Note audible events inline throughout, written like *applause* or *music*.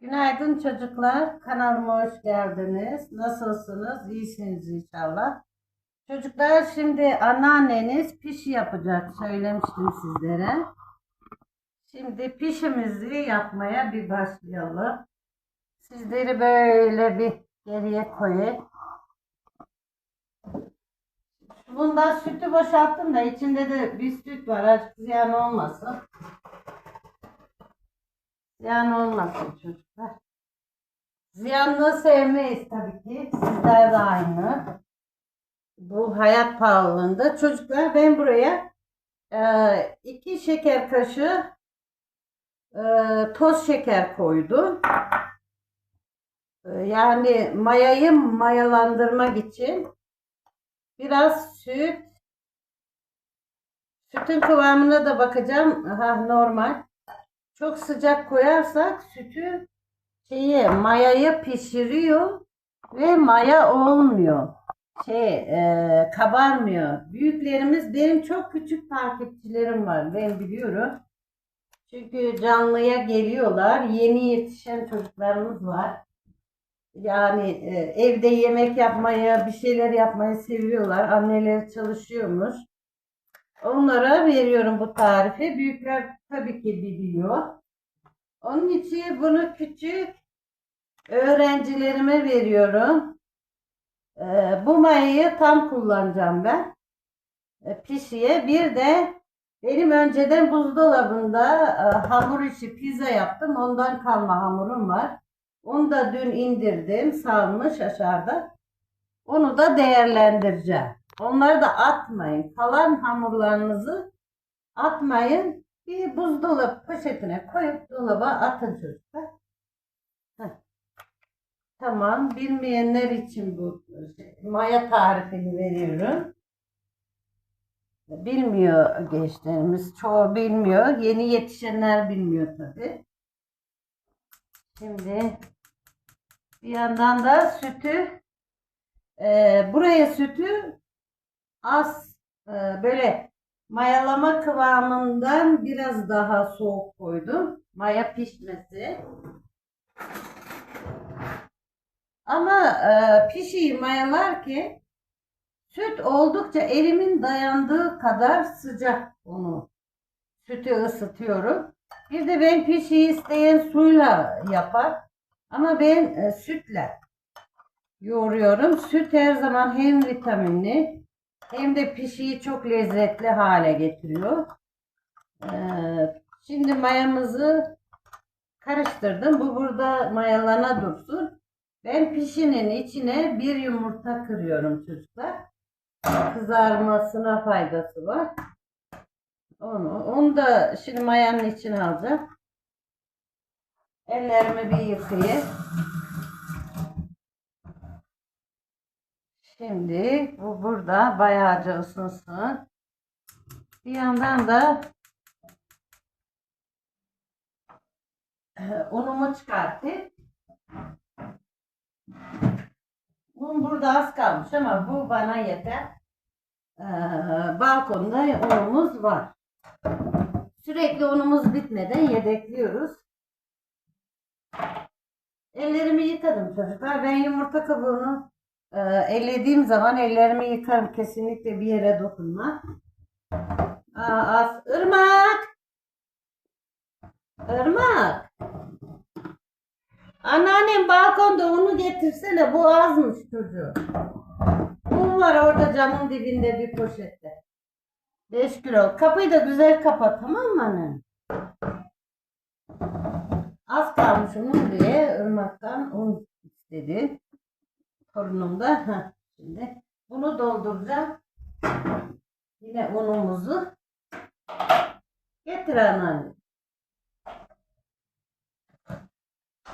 Günaydın çocuklar. Kanalıma hoş geldiniz. Nasılsınız? İyisiniz inşallah. Çocuklar şimdi anneanneniz pişi yapacak. Söylemiştim sizlere. Şimdi pişimizi yapmaya bir başlayalım. Sizleri böyle bir geriye koyayım. Bundan sütü boşalttım da içinde de bir süt var. Azıcık ziyan olmasın. Ziyan olmasın çocuklar. Ziyanlı sevmeyiz tabii ki. Sizler de aynı. Bu hayat pahalılığında. Çocuklar ben buraya e, iki şeker kaşığı e, toz şeker koydum. E, yani mayayı mayalandırmak için biraz süt sütün kıvamına da bakacağım. Ha, normal. Çok sıcak koyarsak sütü şeyi mayayı pişiriyor ve maya olmuyor. Şey e, kabarmıyor. Büyüklerimiz benim çok küçük takipçilerim var. Ben biliyorum. Çünkü canlıya geliyorlar. Yeni yetişen çocuklarımız var. Yani e, evde yemek yapmayı, bir şeyler yapmayı seviyorlar. Anneleri çalışıyormuş. Onlara veriyorum bu tarifi. Büyükler tabii ki biliyor. Onun için bunu küçük öğrencilerime veriyorum. Ee, bu mayayı tam kullanacağım ben. Ee, pişiye. Bir de benim önceden buzdolabında e, hamur işi pizza yaptım. Ondan kalma hamurum var. Onu da dün indirdim. Salmış aşağıda. Onu da değerlendireceğim. Onları da atmayın. Kalan hamurlarınızı atmayın. Bir buzdolabı poşetine koyup dolaba atın çocuklar. Tamam. Bilmeyenler için bu şey, maya tarifini veriyorum. Bilmiyor gençlerimiz. Çoğu bilmiyor. Yeni yetişenler bilmiyor tabii. Şimdi bir yandan da sütü e, buraya sütü az e, böyle mayalama kıvamından biraz daha soğuk koydum. Maya pişmesi. Ama e, pişiyi mayalar ki süt oldukça elimin dayandığı kadar sıcak onu sütü ısıtıyorum. Bir de ben pişiyi isteyen suyla yapar. Ama ben e, sütle yoğuruyorum. Süt her zaman hem vitaminli hem de pişiyi çok lezzetli hale getiriyor. Ee, şimdi mayamızı karıştırdım. Bu burada mayalana dursun. Ben pişinin içine bir yumurta kırıyorum çocuklar. Kızarmasına faydası var. Onu, onu da şimdi mayanın içine alacağım. Ellerimi bir yıkayayım. Şimdi bu burada bayağıca ısınsın. Bir yandan da e, unumu çıkartayım. Un burada az kalmış ama bu bana yeter. Ee, balkonda unumuz var. Sürekli unumuz bitmeden yedekliyoruz. Ellerimi yıkadım çocuklar. Ben yumurta kabuğunu e, ellediğim zaman ellerimi yıkarım. Kesinlikle bir yere dokunma. Az. Irmak! Irmak! Anneannem balkonda unu getirsene. Bu azmış çocuğu. Un var orada camın dibinde bir poşette. 5 kilo. Kapıyı da güzel kapat tamam mı annem? Az kalmış unum diye ırmaktan un istedi. Torunum da. Heh, şimdi bunu dolduracağım. Yine unumuzu. Getir anneanne.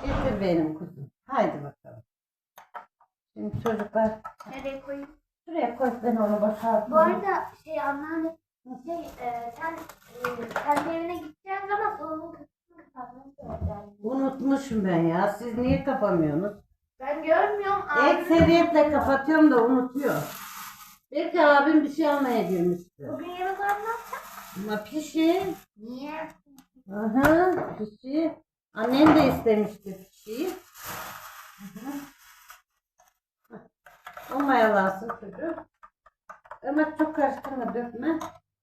Getir benim kuzum. Haydi bakalım. Şimdi çocuklar Nereye koyayım? şuraya koy ben onu boşaltayım. Bu arada şey anneanne şey e, sen e, kendi evine gideceğin zaman salonun kapısını kapatmanı. Unutmuşum ben ya. Siz niye kapamıyorsunuz? Ben görmüyorum. Ekseriyetle kapatıyorum da unutuyor. Belki abim bir şey almaya girmişti. Bugün yemek mı? Ama pişi. Niye? Aha pişi. Annen de istemişti şeyi. O mayalansın çocuğu. Irmak çok karıştırma dökme.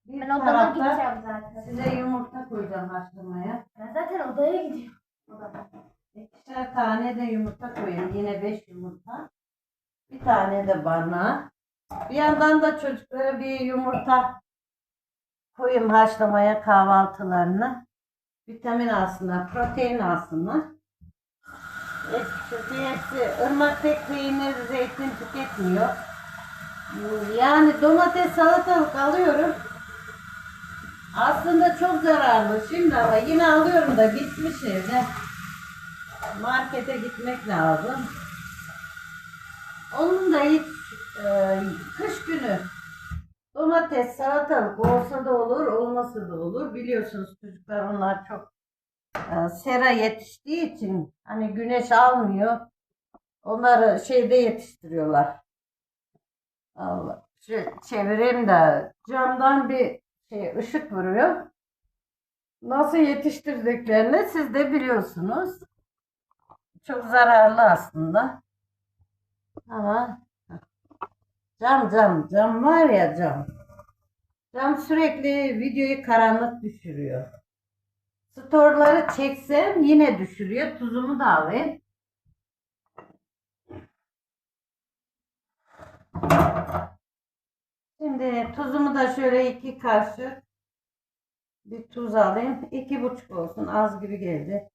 Bir Ben odama tarafta gideceğim zaten. size yumurta koyacağım haşlamaya. Ben zaten odaya gidiyorum. Odama. İkişer tane de yumurta koyayım. Yine beş yumurta. Bir tane de bana. Bir yandan da çocuklara bir yumurta koyayım haşlamaya kahvaltılarını. Vitamin alsınlar, protein alsınlar. Çünkü hepsi ırmak pek peynir, zeytin tüketmiyor. Yani domates, salatalık alıyorum. Aslında çok zararlı şimdi ama yine alıyorum da bitmiş evde. Markete gitmek lazım. Onun da hiç e, kış günü domates, salatalık olsa da olur, olmasa da olur. Biliyorsunuz çocuklar onlar çok e, sera yetiştiği için hani güneş almıyor. Onları şeyde yetiştiriyorlar. Allah. Şu çevireyim de camdan bir şey ışık vuruyor. Nasıl yetiştirdiklerini siz de biliyorsunuz. Çok zararlı aslında. Ama cam cam cam var ya cam. Cam sürekli videoyu karanlık düşürüyor. Storları çeksem yine düşürüyor. Tuzumu da alayım. Şimdi tuzumu da şöyle iki kaşık bir tuz alayım. İki buçuk olsun. Az gibi geldi.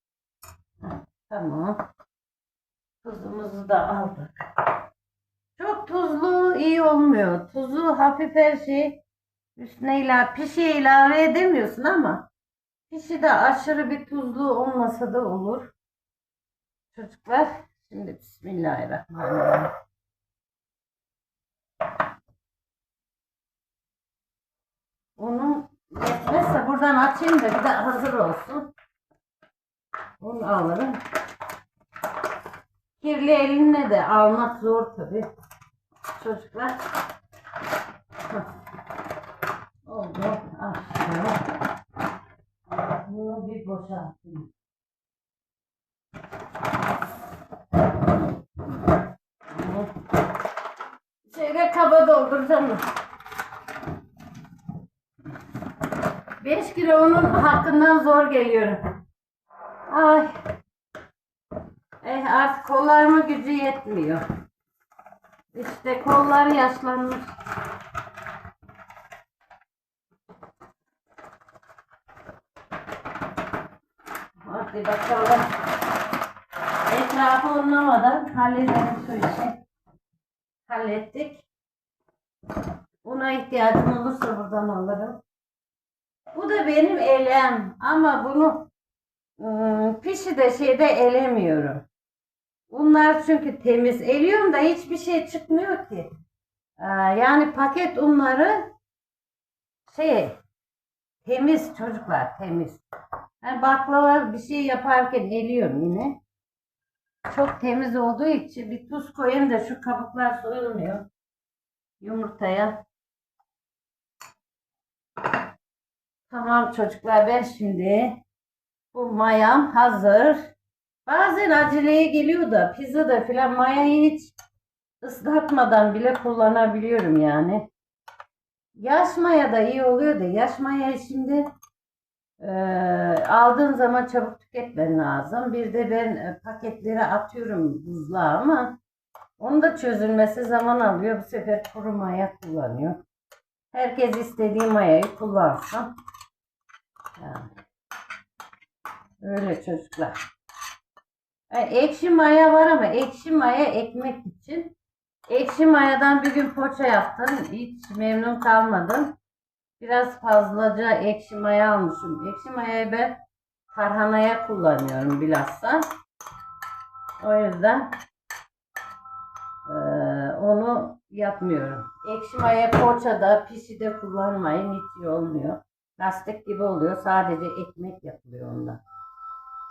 Tamam. Tuzumuzu da aldık. Çok tuzlu iyi olmuyor. Tuzu hafif her şey üstüne ilave, pişiye ilave edemiyorsun ama pişi de aşırı bir tuzlu olmasa da olur. Çocuklar şimdi Bismillahirrahmanirrahim. Onu yetmezse buradan açayım da bir de hazır olsun. Onu alırım. Kirli elinle de almak zor tabi. Çocuklar. Oldu. Açtım. Bunu bir boşaltayım. Şeyde kaba dolduracağım. 5 kilo onun hakkından zor geliyorum. Ay. Eh artık kollarıma gücü yetmiyor. İşte kollar yaşlanmış. Hadi bakalım. Etrafı unlamadan halledelim şu işi. Hallettik. Buna ihtiyacım olursa buradan alırım. Bu da benim elem ama bunu pişi de şeyde elemiyorum. Bunlar çünkü temiz. Eliyorum da hiçbir şey çıkmıyor ki. Yani paket unları şey temiz çocuklar temiz. Yani baklava bir şey yaparken eliyorum yine. Çok temiz olduğu için bir tuz koyayım da şu kabuklar soyulmuyor. Yumurtaya. Tamam çocuklar ben şimdi bu mayam hazır. Bazen aceleye geliyor da pizza da filan mayayı hiç ıslatmadan bile kullanabiliyorum yani. Yaş maya da iyi oluyor da yaş mayayı şimdi e, aldığın zaman çabuk tüketmen lazım. Bir de ben e, paketleri atıyorum buzluğa ama onun da çözülmesi zaman alıyor. Bu sefer kuru maya kullanıyor. Herkes istediği mayayı kullansın. Yani. Öyle çocuklar. Yani ekşi maya var ama ekşi maya ekmek için. Ekşi mayadan bir gün poğaça yaptım. Hiç memnun kalmadım. Biraz fazlaca ekşi maya almışım. Ekşi mayayı ben tarhanaya kullanıyorum bilhassa. O yüzden eee, onu yapmıyorum. Ekşi maya poğaçada, pişide kullanmayın. Hiç iyi olmuyor. Lastik gibi oluyor. Sadece ekmek yapılıyor ondan.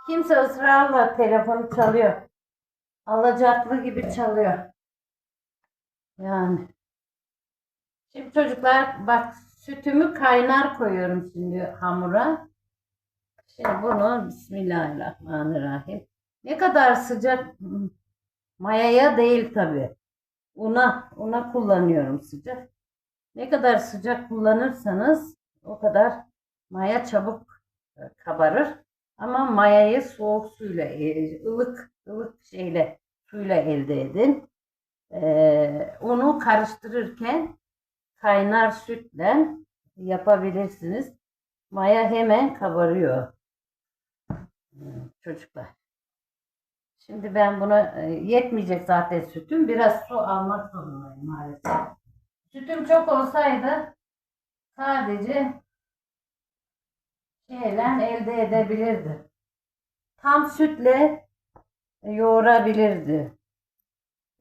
Kimse ısrarla telefonu çalıyor. Alacaklı gibi çalıyor. Yani. Şimdi çocuklar bak sütümü kaynar koyuyorum şimdi hamura. Şimdi bunu Bismillahirrahmanirrahim. Ne kadar sıcak mayaya değil tabi. Una, una kullanıyorum sıcak. Ne kadar sıcak kullanırsanız o kadar maya çabuk e, kabarır. Ama mayayı soğuk suyla, e, ılık ılık şeyle suyla elde edin. Ee, onu karıştırırken kaynar sütle yapabilirsiniz. Maya hemen kabarıyor. Çocuklar. Şimdi ben buna e, yetmeyecek zaten sütüm. Biraz su almak zorundayım maalesef. Sütüm çok olsaydı sadece şeyle elde edebilirdi. Tam sütle yoğurabilirdi.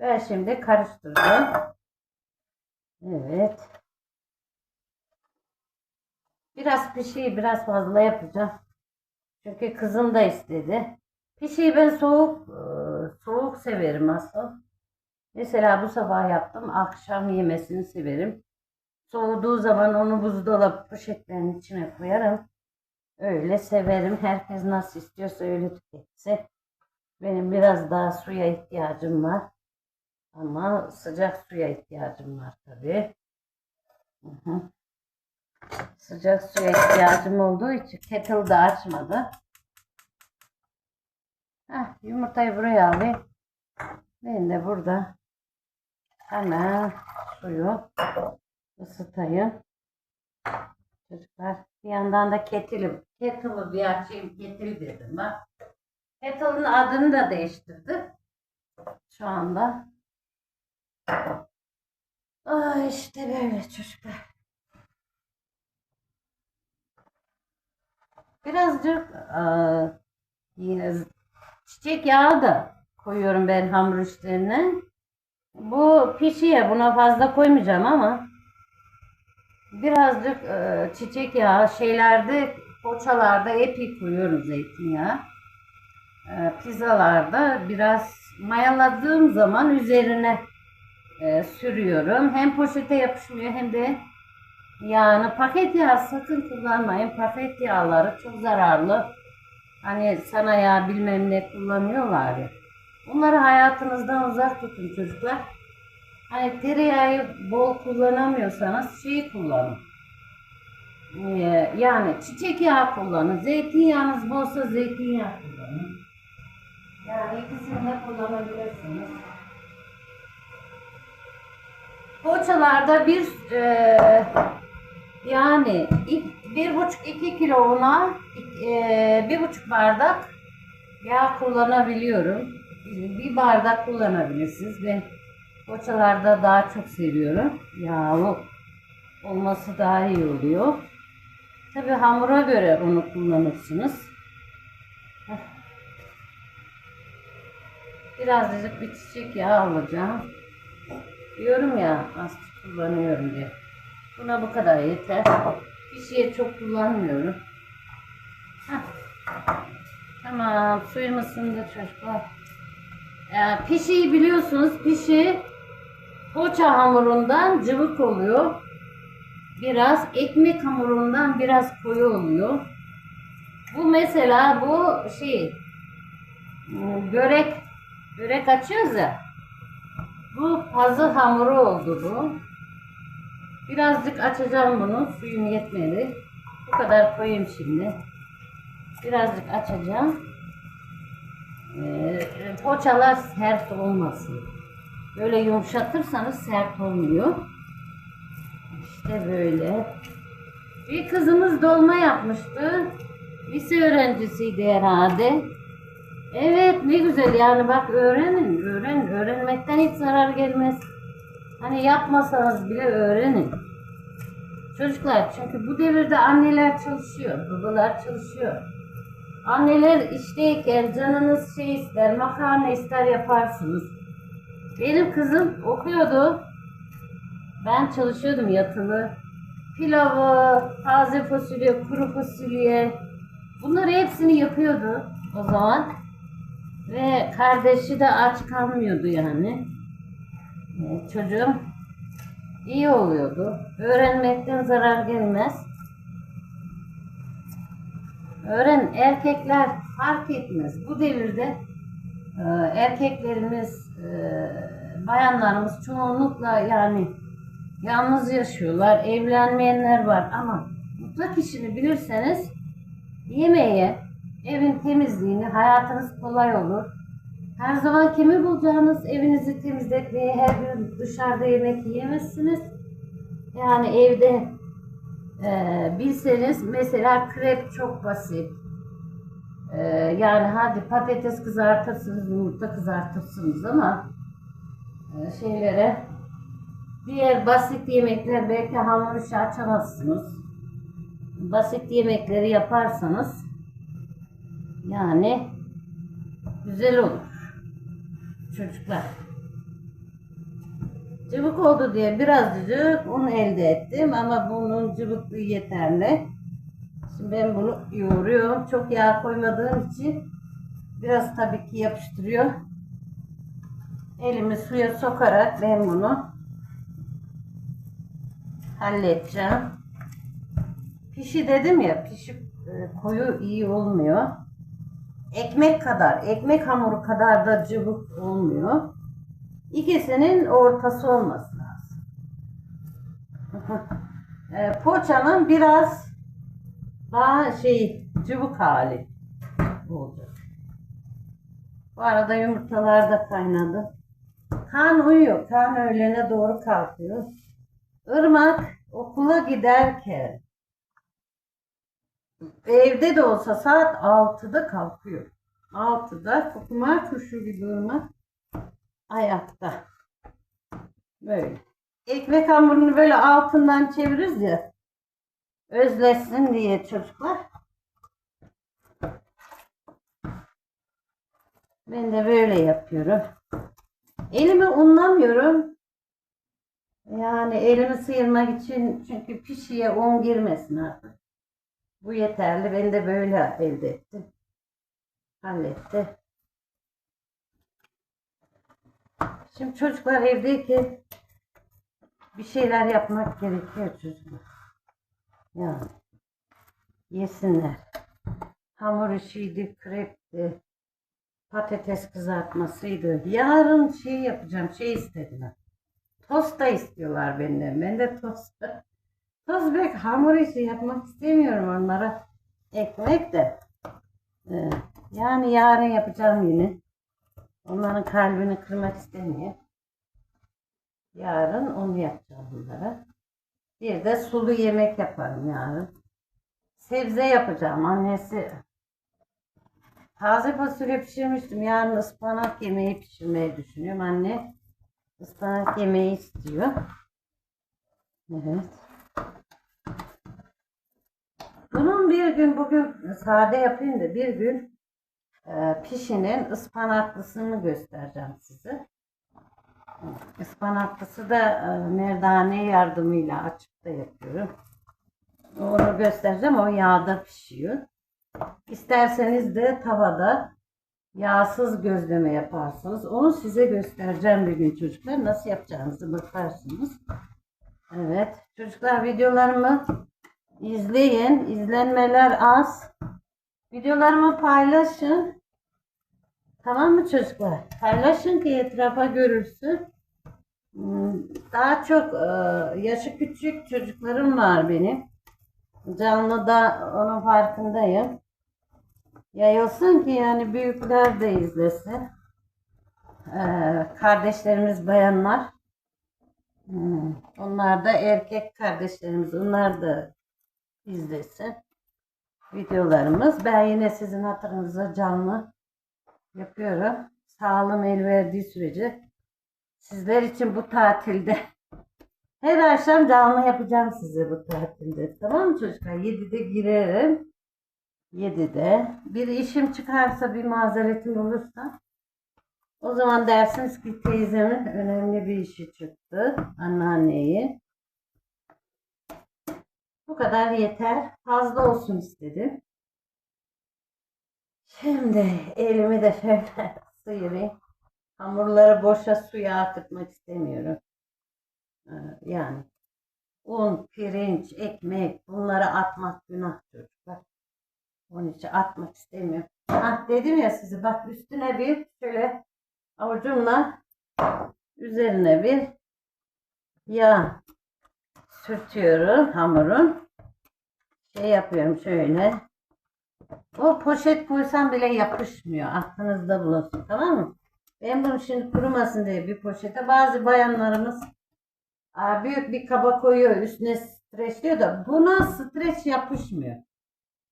Ben şimdi karıştırdım. Evet. Biraz pişiyi biraz fazla yapacağım. Çünkü kızım da istedi. Pişiyi ben soğuk e, soğuk severim aslında. Mesela bu sabah yaptım. Akşam yemesini severim. Soğuduğu zaman onu buzdolabı poşetlerinin içine koyarım. Öyle severim. Herkes nasıl istiyorsa öyle tüketse. Benim biraz daha suya ihtiyacım var. Ama sıcak suya ihtiyacım var tabii. Hı hı. Sıcak suya ihtiyacım olduğu için kettle da açmadı. Heh, yumurtayı buraya alayım. Ben de burada hemen suyu ısıtayım. Çocuklar bir yandan da kettle'ı kettle'ı bir açayım kettle dedim bak. Kettle'ın adını da değiştirdi. Şu anda. Ay işte böyle çocuklar. Birazcık eee, yine çiçek yağı da koyuyorum ben hamur işlerine. Bu pişiye buna fazla koymayacağım ama birazcık eee, çiçek yağı şeylerde poğaçalarda epi koyuyorum zeytinyağı. Eee, pizzalarda biraz mayaladığım zaman üzerine eee, sürüyorum. Hem poşete yapışmıyor hem de yani paket yağı sakın kullanmayın. Paket yağları çok zararlı. Hani sana yağ bilmem ne kullanıyorlar ya. Bunları hayatınızdan uzak tutun çocuklar. Hani tereyağı bol kullanamıyorsanız şeyi kullanın. Ee, yani çiçek yağı kullanın. Zeytinyağınız bolsa zeytinyağı kullanın. Yani ikisini de kullanabilirsiniz. Poğaçalarda bir e, yani bir buçuk iki kilo una e, bir buçuk bardak yağ kullanabiliyorum. Bir bardak kullanabilirsiniz. Ben poğaçalarda daha çok seviyorum. Yağlı olması daha iyi oluyor. Tabi hamura göre onu kullanırsınız. Birazcık bir çiçek yağı alacağım. Diyorum ya az kullanıyorum diye. Buna bu kadar yeter. Pişiye çok kullanmıyorum. Heh. Tamam suyum ısındı çocuklar. Ee, pişiyi biliyorsunuz pişi poğaça hamurundan cıvık oluyor. Biraz ekmek hamurundan biraz koyu oluyor. Bu mesela bu şey hmm, börek börek açıyoruz ya. Bu pazı hamuru oldu bu. Birazcık açacağım bunu. Suyum yetmedi. Bu kadar koyayım şimdi. Birazcık açacağım. Ee, poğaçalar sert olmasın. Böyle yumuşatırsanız sert olmuyor. İşte böyle. Bir kızımız dolma yapmıştı. Lise öğrencisiydi herhalde. Evet ne güzel yani bak öğrenin, öğren, öğrenmekten hiç zarar gelmez. Hani yapmasanız bile öğrenin. Çocuklar çünkü bu devirde anneler çalışıyor, babalar çalışıyor. Anneler işteyken canınız şey ister, makarna ister yaparsınız. Benim kızım okuyordu. Ben çalışıyordum yatılı. Pilavı, taze fasulye, kuru fasulye. Bunları hepsini yapıyordu o zaman. Ve kardeşi de aç kalmıyordu yani. Ee, Çocuğum iyi oluyordu. Öğrenmekten zarar gelmez. Öğren erkekler fark etmez. Bu devirde erkeklerimiz, e, bayanlarımız çoğunlukla yani yalnız yaşıyorlar. Evlenmeyenler var ama mutfak işini bilirseniz yemeğe, evin temizliğini, hayatınız kolay olur. Her zaman kimi bulacağınız evinizi temizletmeye her gün dışarıda yemek yiyemezsiniz. Yani evde e, bilseniz mesela krep çok basit. E, yani hadi patates kızartırsınız, yumurta kızartırsınız ama e, şeylere diğer basit yemekler belki hamur işi açamazsınız. Basit yemekleri yaparsanız yani güzel olur çocuklar. Cıvık oldu diye birazcık un elde ettim ama bunun cıvıklığı yeterli. Şimdi ben bunu yoğuruyorum. Çok yağ koymadığım için biraz tabii ki yapıştırıyor. Elimi suya sokarak ben bunu halledeceğim. Pişi dedim ya, pişi e, koyu iyi olmuyor. Ekmek kadar, ekmek hamuru kadar da cıvık olmuyor. İkisinin ortası olması lazım. *laughs* e, poğaçanın biraz daha şey cıvık hali olacak. Bu arada yumurtalar da kaynadı. Kan uyuyor. Kan öğlene doğru kalkıyor. Irmak okula giderken evde de olsa saat 6'da kalkıyor. 6'da kumar kuşu gibi ırmak ayakta. Böyle. Ekmek hamurunu böyle altından çeviririz ya. Özleşsin diye çocuklar. Ben de böyle yapıyorum. Elimi unlamıyorum. Yani elimi sıyırmak için çünkü pişiye un girmesin artık. Bu yeterli. Ben de böyle elde ettim. Halletti. Şimdi çocuklar evdeyken bir şeyler yapmak gerekiyor çocuklar. Yani yesinler. Hamur işiydi, krepti, patates kızartmasıydı. Yarın şey yapacağım, şey istediler. Tost da istiyorlar benden. Ben de tost. *laughs* Tost bek hamur işi yapmak istemiyorum onlara. Ekmek de. Ee, yani yarın yapacağım yine. Onların kalbini kırmak istemiyorum. Yarın onu yapacağım bunlara. Bir de sulu yemek yaparım yarın. Sebze yapacağım. Annesi taze fasulye pişirmiştim. Yarın ıspanak yemeği pişirmeyi düşünüyorum. Anne ıspanak yemeği istiyor. Evet. Bunun bir gün bugün sade yapayım da bir gün e, pişinin ıspanaklısını göstereceğim size. Ispanaklısı da e, merdane yardımıyla açıp da yapıyorum. Onu göstereceğim. O yağda pişiyor. İsterseniz de tavada yağsız gözleme yaparsınız. Onu size göstereceğim bir gün çocuklar. Nasıl yapacağınızı bakarsınız. Evet. Çocuklar videolarımı izleyin. İzlenmeler az. Videolarımı paylaşın. Tamam mı çocuklar? Paylaşın ki etrafa görürsün. Hmm, Daha çok e, yaşı küçük çocuklarım var benim. Canlıda onun farkındayım. Yayılsın ki yani büyükler de izlesin. E, kardeşlerimiz bayanlar. Hmm, Onlar da erkek kardeşlerimiz. Onlar da izlesin videolarımız. Ben yine sizin hatırınıza canlı yapıyorum. Sağlığım el verdiği sürece sizler için bu tatilde *laughs* her akşam canlı yapacağım size bu tatilde. Tamam mı çocuklar? 7'de girerim. 7'de. Bir işim çıkarsa bir mazeretim olursa o zaman dersiniz ki teyzemin önemli bir işi çıktı. Anneanneyi. Bu kadar yeter. Fazla olsun istedim. Şimdi elimi de şöyle *laughs* sıyırayım. Hamurları boşa suya akıtmak istemiyorum. Ee, Yani un, pirinç, ekmek bunları atmak günah çocuklar. Onun için atmak istemiyorum. Ah dedim ya size bak üstüne bir şöyle avucumla üzerine bir yağ sürtüyorum hamurun. Şey yapıyorum şöyle. O poşet koysam bile yapışmıyor. Aklınızda bulunsun tamam mı? Ben bunu şimdi kurumasın diye bir poşete bazı bayanlarımız büyük bir kaba koyuyor üstüne streçliyor da buna streç yapışmıyor.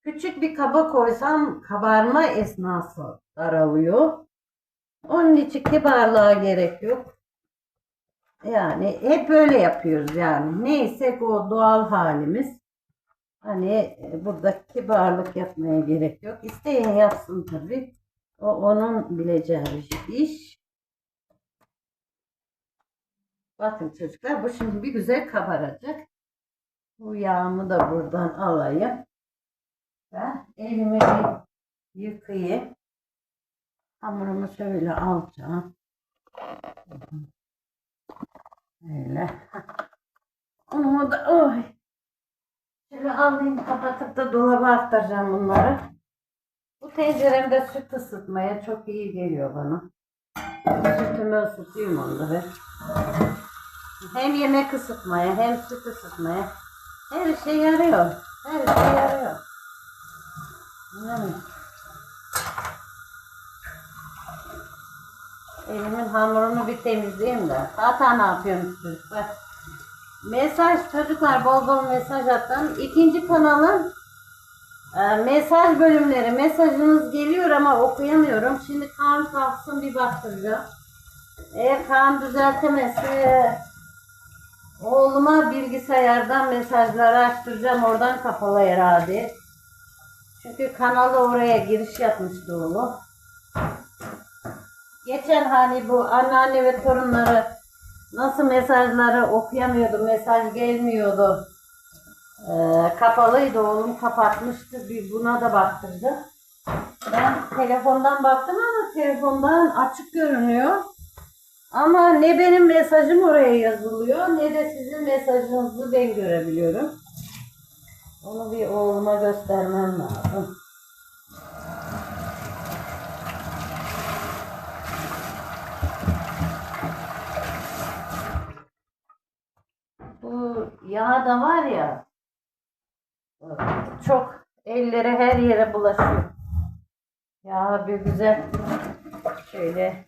Küçük bir kaba koysam kabarma esnası daralıyor. Onun için kibarlığa gerek yok. Yani hep böyle yapıyoruz yani. Neyse o doğal halimiz. Hani e, burada kibarlık yapmaya gerek yok. İsteyen yapsın tabii. O onun bileceği bir iş. Bakın çocuklar bu şimdi bir güzel kabaracak. Bu yağımı da buradan alayım. Ben elimi yıkayayım. Hamurumu şöyle alacağım. Öyle. *laughs* Onu da oy. Şöyle alayım kapatıp da dolaba aktaracağım bunları. Bu tenceremde süt ısıtmaya çok iyi geliyor bana. Sütümü ısıtıyorum onda ben. Hem yemek ısıtmaya hem süt ısıtmaya. Her şey yarıyor. Her şey yarıyor. Elimin hamurunu bir temizleyeyim de. Zaten ne yapıyorum çocuklar? Mesaj çocuklar bol bol mesaj atın. İkinci kanalın e, mesaj bölümleri mesajınız geliyor ama okuyamıyorum. Şimdi Kaan kalksın bir baktıracağım. Eğer Kaan düzeltemezse oğluma bilgisayardan mesajları açtıracağım. Oradan kapalı herhalde. Çünkü kanalı oraya giriş yapmıştı oğlu. Geçen hani bu anneanne ve torunları nasıl mesajları okuyamıyordu, mesaj gelmiyordu. Ee, kapalıydı, oğlum kapatmıştı. Bir buna da baktırdı. Ben telefondan baktım ama telefondan açık görünüyor. Ama ne benim mesajım oraya yazılıyor ne de sizin mesajınızı ben görebiliyorum. Onu bir oğluma göstermem lazım. Bu yağ da var ya çok ellere her yere bulaşıyor. Ya bir güzel şöyle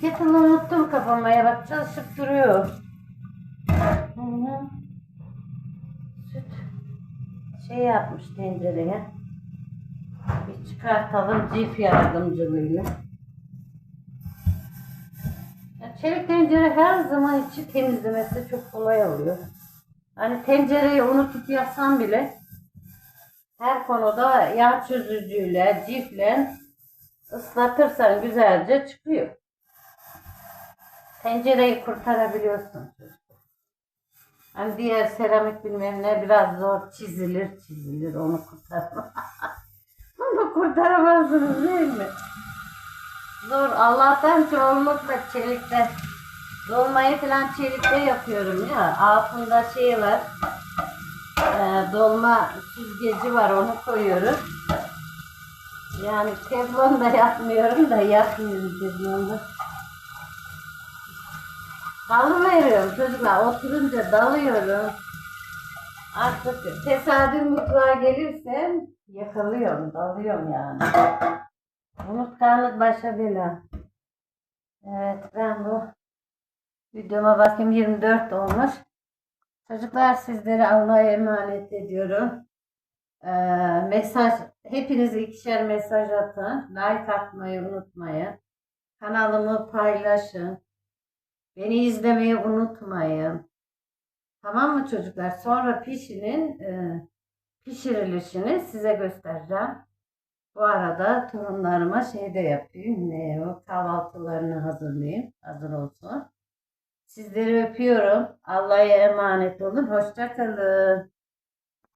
Kettle'ı unuttum kapamaya bak çalışıp duruyor. Hı hı. Süt şey yapmış tencereye. Bir çıkartalım cif yardımcılığıyla. Çelik tencere her zaman içi temizlemesi çok kolay oluyor. Hani tencereyi unutup yapsam bile her konuda yağ çözücüyle, cifle ıslatırsan güzelce çıkıyor. Tencereyi kurtarabiliyorsun. Hani diğer seramik bilmem ne biraz zor çizilir çizilir onu kurtarma. *laughs* onu kurtaramazsınız değil mi? Zor. Allah'tan çoğunlukla çelikte dolmayı falan çelikte yapıyorum ya. Altında şey var. e, dolma süzgeci var onu koyuyorum. Yani teflon da yapmıyorum da yapmıyorum teflonda. Dalıveriyorum çocuklar. Oturunca dalıyorum. Artık tesadüf mutfağa gelirsem yakalıyorum, dalıyorum yani. Unutkanlık başa bela. Evet ben bu videoma bakayım 24 olmuş. Çocuklar sizlere Allah'a emanet ediyorum. Ee, mesaj hepiniz ikişer mesaj atın. Like atmayı unutmayın. Kanalımı paylaşın. Beni izlemeyi unutmayın. Tamam mı çocuklar? Sonra pişinin e, pişirilişini size göstereceğim. Bu arada torunlarıma şey de yapayım. Ne o? Kahvaltılarını hazırlayayım. Hazır olsun. Sizleri öpüyorum. Allah'a emanet olun. Hoşça kalın.